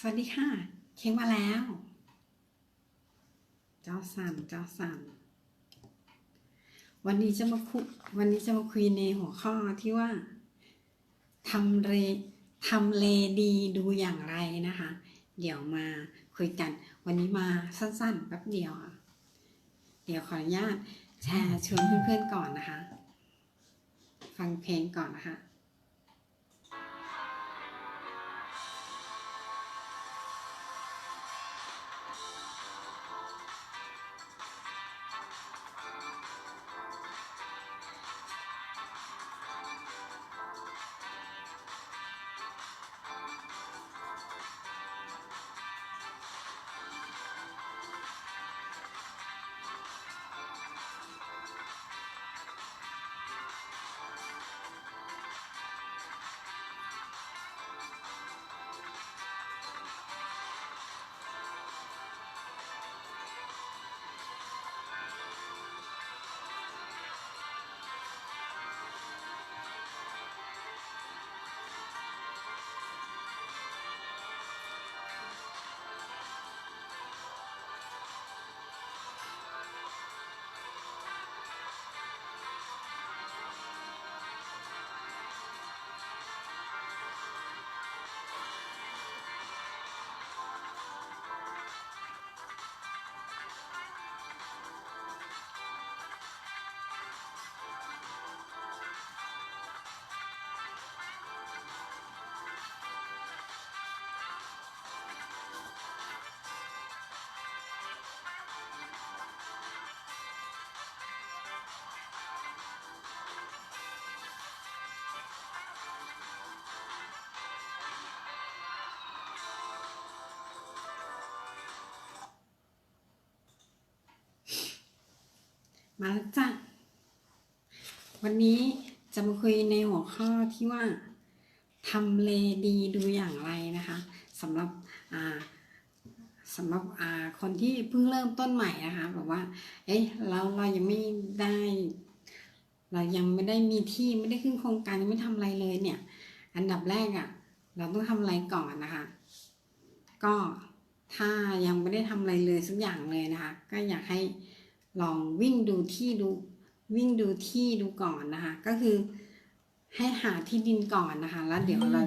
สวัสดีค่ะ เค้กมาแล้ว เจ้าสันเจ้าสันวันนี้จะมาคุยวันนี้จะมาคุยในหัวข้อที่ว่าทำเลทำเลดีดูอย่างไรนะคะ เดี๋ยวมาคุยกัน วันนี้มาสั้นๆแป๊บเดียวอะเดี๋ยวขออนุญาตแชร์ชวนเพื่อนๆก่อนนะคะ ฟังเพลงก่อนนะคะ มาแล้วจ้ะ วันนี้จะมาคุยในหัวข้อที่ว่าทำเลดีดูอย่างไรนะคะสำหรับอ่าสำหรับอ่าคนที่เพิ่งเริ่มต้นใหม่นะคะแบบว่า เอ๊ะเราเรายังไม่ได้ เรายังไม่ได้มีที่ไม่ได้ขึ้นโครงการยังไม่ทำอะไรเลยเนี่ย อันดับแรกอะ่ะ เราต้องทำอะไรก่อนนะคะ ก็ถ้ายังไม่ได้ทำอะไรเลยสักอย่างเลยนะคะ ก็อยากให้ ลองวิ่งดูที่ดูวิ่งดูที่ดูก่อนนะคะ ก็คือให้หาที่ดินก่อนนะคะ แล้วเดี๋ยวเรา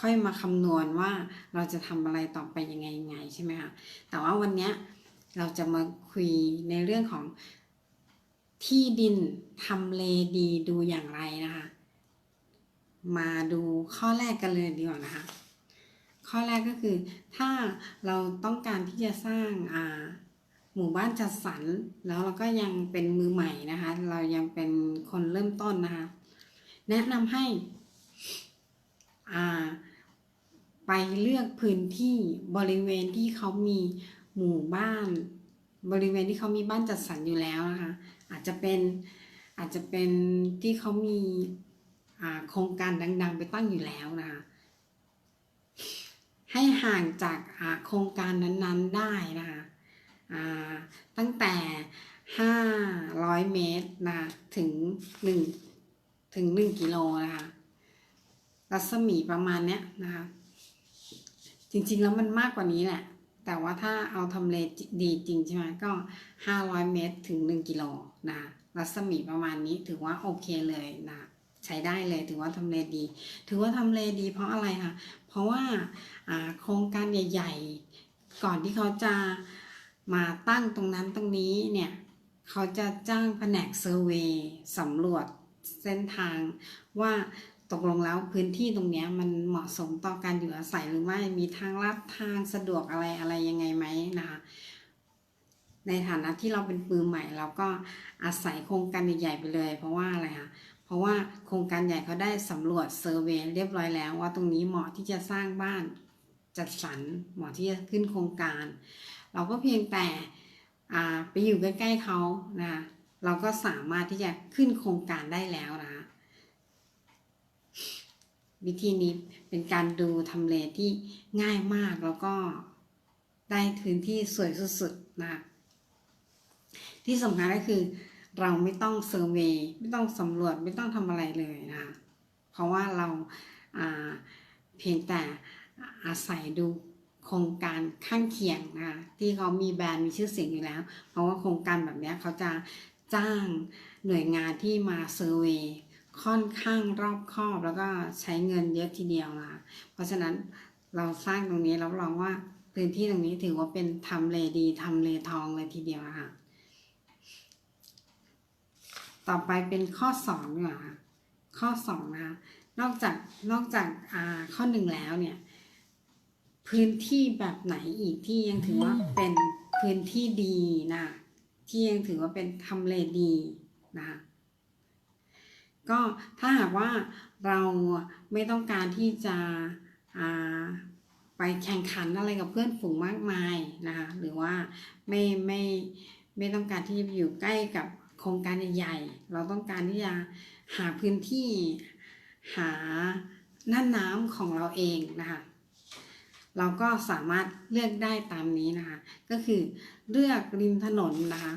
ค่อยมาคำนวณว่าเราจะทำอะไรต่อไปยังไงยังไงใช่ไหมคะแต่ว่าวันเนี้ยเราจะมาคุยในเรื่องของที่ดินทำเลดีดูอย่างไรนะคะ มาดูข้อแรกกันเลยดีกว่านะคะ ข้อแรกก็คือถ้าเราต้องการที่จะสร้างอ่า หมู่บ้านจัดสรรแล้วเราก็ยังเป็นมือใหม่นะคะ เรายังเป็นคนเริ่มต้นนะคะ แนะนำให้อ่าไปเลือกพื้นที่บริเวณที่เขามีหมู่บ้าน บริเวณที่เขามีบ้านจัดสรรอยู่แล้วนะคะ อาจจะเป็นอาจจะเป็นที่เขามีอ่าโครงการดัง ๆ ไปตั้งอยู่แล้วนะคะให้ห่างจากอ่าโครงการนั้นๆได้นะคะ ตั้งแต่ 500 เมตรนะถึง 1 ถึง 1 กิโลนะคะรัศมีประมาณเนี้ยนะคะ จริงๆแล้วมันมากกว่านี้แหละ แต่ว่าถ้าเอาทำเลดีจริงใช่ไหมก็ 500 เมตรถึง 1 กิโลนะคะรัศมีประมาณนี้ถือว่าโอเคเลยนะใช้ได้เลยถือว่าทำเลดี ถือว่าทำเลดี เพราะอะไรคะเพราะว่าโครงการใหญ่ ๆ ก่อนที่เขาจะ มาตั้งตรงนั้นตรงนี้เนี่ยเขาจะจ้างแผนกเซอร์เวย์สำรวจเส้นทางว่าตกลงแล้วพื้นที่ตรงเนี้ยมันเหมาะสมต่อการอยู่อาศัยหรือไม่มีทางลัดทางสะดวกอะไรอะไรยังไงไหมนะคะในฐานะที่เราเป็นปืนใหม่เราก็อาศัยโครงการใหญ่ๆไปเลย เพราะว่าอะไรคะเพราะว่าโครงการใหญ่เขาได้สำรวจเซอร์เวย์เรียบร้อยแล้ว ว่าตรงนี้เหมาะที่จะสร้างบ้านจัดสรรเหมาะที่จะขึ้นโครงการ เราก็เพียงแต่ไปอยู่ใกล้ๆเขานะเราก็สามารถที่จะขึ้นโครงการได้แล้วนะวิธีนี้เป็นการดูทำเลที่ง่ายมากแล้วก็ได้พื้นที่สวยสุดๆนะที่สำคัญก็คือเราไม่ต้องเซอร์เวยไม่ต้องสำรวจไม่ต้องทำอะไรเลยนะเพราะว่าเราเพียงแต่อาศัยดู โครงการข้างเคียงนะคะที่เขามีแบรนด์มีชื่อเสียงอยู่แล้ว เพราะว่าโครงการแบบนี้เขาจะจ้างหน่วยงานที่มาเซอร์เวยค่อนข้างรอบคอบแล้วก็ใช้เงินเยอะทีเดียวนะคะเพราะฉะนั้นเราสร้างตรงนี้รับรองว่าพื้นที่ตรงนี้ถือว่าเป็นทำเลดีทำเลทองเลยทีเดียวนะคะต่อไปเป็นข้อสองดีกว่าข้อสองนะคะนอกจากนอกจากข้อหนึ่งแล้วเนี่ย พื้นที่แบบไหนอีกที่ยังถือว่าเป็นพื้นที่ดีนะที่ยังถือว่าเป็นทำเลดีนะคะก็ถ้าหากว่าเราไม่ต้องการที่จะอ่าไปแข่งขันอะไรกับเพื่อนฝูงมากมายนะคะหรือว่าไม่ไม่ไม่ต้องการที่จะอยู่ใกล้กับโครงการใหญ่ๆเราต้องการที่จะหาพื้นที่หาหน้าน้ำของเราเองนะคะ เราก็สามารถเลือกได้ตามนี้นะคะ ก็คือเลือกริมถนนนะคะ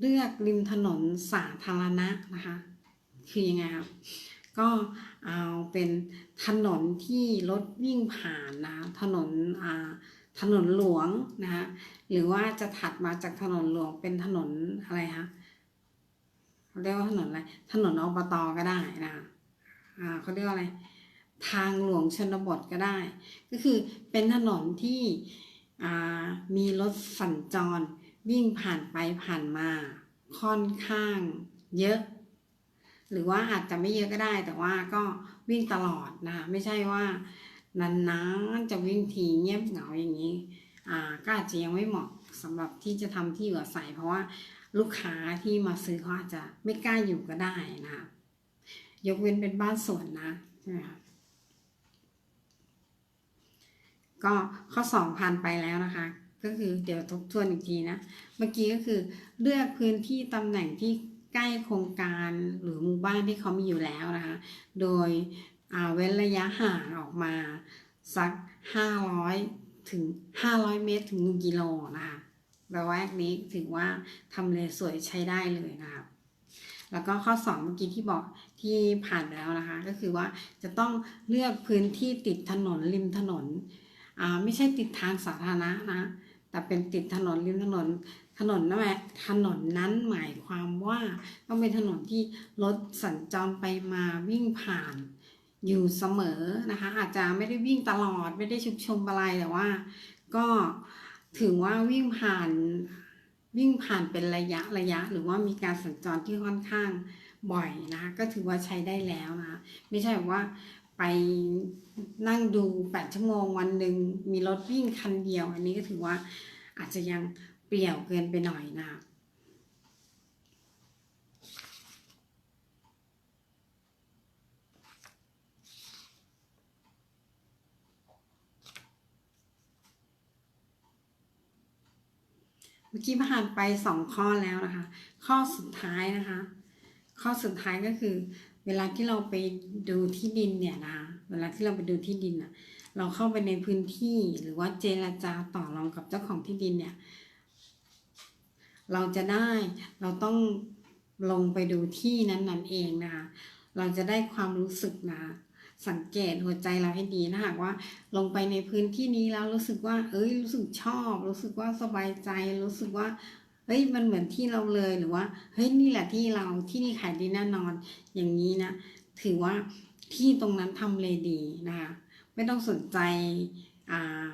เลือกริมถนนสาธารณะนะคะ คือยังไงครับก็เอาเป็นถนนที่รถวิ่งผ่านนะคะถนนอ่าถนนหลวงนะคะหรือว่าจะถัดมาจากถนนหลวงเป็นถนนอะไรคะเรียกว่าถนนอะไรถนนอบตก็ได้นะคะ เขาเรียกว่าอะไร ทางหลวงชนบทก็ได้ ก็คือเป็นถนนที่มีรถสัญจร วิ่งผ่านไปผ่านมา ค่อนข้างเยอะ หรือว่าอาจจะไม่เยอะก็ได้ แต่ว่าก็วิ่งตลอดนะคะไม่ใช่ว่านานๆจะวิ่งทีเงียบเหงาอย่างนี้อ่าก็อาจจะยังไม่เหมาะสำหรับที่จะทำที่อยู่อาศัยเพราะว่าลูกค้าที่มาซื้อเขาอาจจะไม่กล้าอยู่ก็ได้นะคะ ยกเว้นเป็นบ้านสวนนะใช่ไหมคะก็ข้อสองผ่านไปแล้วนะคะ ก็คือเดี๋ยวทบทวนอีกทีนะ เมื่อกี้ก็คือเลือกพื้นที่ตำแหน่งที่ใกล้โครงการหรือหมู่บ้านที่เขามีอยู่แล้วนะคะ โดยเว้นระยะห่างออกมาสัก 500 ถึง 500 เมตรถึง 1 กิโลนะคะระแวกนี้ถือว่าทำเลสวยใช้ได้เลยนะคะแล้วก็ข้อ 2 เมื่อกี้ที่บอก ที่ผ่านไปแล้วนะคะ ก็คือว่าจะต้องเลือกพื้นที่ติดถนนริมถนนอ่าไม่ใช่ติดทางสาธารณะนะ แต่เป็นติดถนนริมถนนถนนนั่นแหละถนนนั้นหมายความว่าต้องเป็นถนนที่รถสัญจรไปมาวิ่งผ่านอยู่เสมอนะคะ อาจจะไม่ได้วิ่งตลอดไม่ได้ชุกชมอะไรแต่ว่า ก็ถือว่าวิ่งผ่านวิ่งผ่านเป็นระยะระยะ หรือว่ามีการสัญจรที่ค่อนข้าง บ่อยนะ ก็ถือว่าใช้ได้แล้วนะ ไม่ใช่ว่าไปนั่งดูแปดชั่วโมงวันหนึ่งมีรถวิ่งคันเดียว อันนี้ก็ถือว่าอาจจะยังเปลี่ยวเกินไปหน่อยนะคะเมื่อกี้ผ่านไปสองข้อแล้วนะคะ ข้อสุดท้ายนะคะ ข้อสุดท้ายก็คือ เวลาที่เราไปดูที่ดินเนี่ยนะเวลาที่เราไปดูที่ดินอะ เราเข้าไปในพื้นที่หรือว่าเจรจาต่อรองกับเจ้าของที่ดินเนี่ย เราจะได้เราต้องลงไปดูที่นั้นนั่นเองนะคะเราจะได้ความรู้สึกนะคะสังเกตหัวใจเราให้ดีนะหากว่า ลงไปในพื้นที่นี้แล้วรู้สึกว่า เอ้ยรู้สึกชอบ รู้สึกว่าสบายใจรู้สึกว่า เฮ้ยมันเหมือนที่เราเลยหรือว่าเฮ้ยนี่แหละที่เราที่นี่ขายดีแน่นอนอย่างนี้นะ ถือว่าที่ตรงนั้นทำเลดีนะคะไม่ต้องสนใจอ่า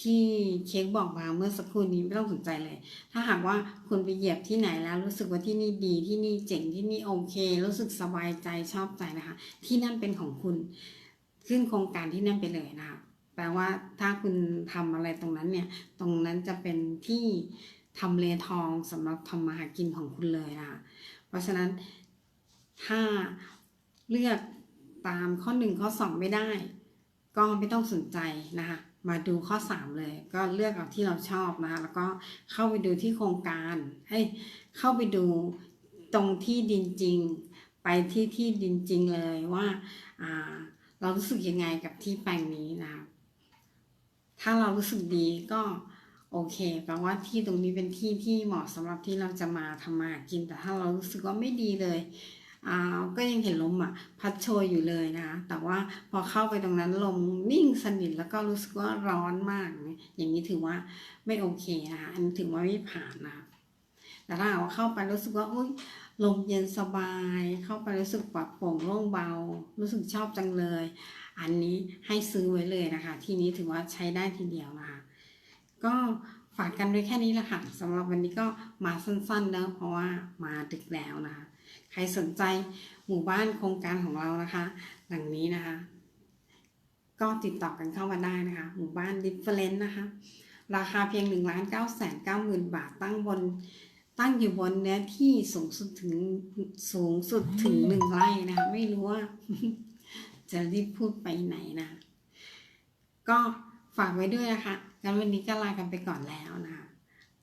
ที่เค้กบอกมาเมื่อสักครู่นี้ไม่ต้องสนใจเลย ถ้าหากว่าคุณไปเหยียบที่ไหนแล้ว รู้สึกว่าที่นี่ดีที่นี่เจ๋งที่นี่โอเค รู้สึกสบายใจชอบใจนะคะ ที่นั่นเป็นของคุณขึ้นโครงการที่นั่นไปเลยนะคะแปลว่าถ้าคุณทำอะไรตรงนั้นเนี่ย ตรงนั้นจะเป็นที่ ทำเลทองสำหรับทำมาหากินของคุณเลยนะคะเพราะฉะนั้นถ้าเลือกตามข้อหนึ่งข้อสองไม่ได้ ก็ไม่ต้องสนใจนะคะมาดูข้อ 3 เลย ก็เลือกเอาที่เราชอบนะคะแล้วก็เข้าไปดูที่โครงการให้เข้าไปดูตรงที่ดินจริง ไปที่ที่ดินจริงเลยว่าอ่าเรารู้สึกยังไงกับที่แปลงนี้นะคะถ้าเรารู้สึกดีก็ โอเคแปลว่าที่ตรงนี้เป็นที่ที่เหมาะสำหรับที่เราจะมาทำมาหากิน แต่ถ้าเรารู้สึกว่าไม่ดีเลยอ่าก็ยังเห็นลมอะ พัดโชยอยู่เลยนะคะแต่ว่าพอเข้าไปตรงนั้นลมนิ่งสนิทแล้วก็รู้สึกว่าร้อนมาก อย่างนี้ถือว่าไม่โอเคนะคะอันนี้ถือว่าไม่ผ่านนะคะแต่ถ้าหากว่าเข้าไปรู้สึกว่าอุ้ยลมเย็นสบาย เข้าไปรู้สึกปลอดโปร่งโล่งเบา รู้สึกชอบจังเลย อันนี้ให้ซื้อไว้เลยนะคะ ที่นี้ถือว่าใช้ได้ทีเดียวนะคะ ก็ฝากกันไว้แค่นี้แหละค่ะสำหรับวันนี้ก็มาสั้นๆเนอะเพราะว่ามาดึกแล้วนะคะ ใครสนใจหมู่บ้านโครงการของเรานะคะ หลังนี้นะคะ ก็ติดต่อกันเข้ามาได้นะคะ หมู่บ้านดิฟเฟลนนะคะ ราคาเพียง1นึ่งล้านเก้าแสนเก้าหมื่นบาทตั้งบนตั้งอยู่บนเนื้อที่สูงสุดถึงสูงสุดถึงหนึ่งไร่นะคะไม่รู้ว่า จะรีบพูดไปไหนนะ ก็ฝากไว้ด้วยนะคะ งั้นวันนี้ก็ลากันไปก่อนแล้วนะคะ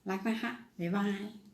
รักนะคะ บ๊ายบาย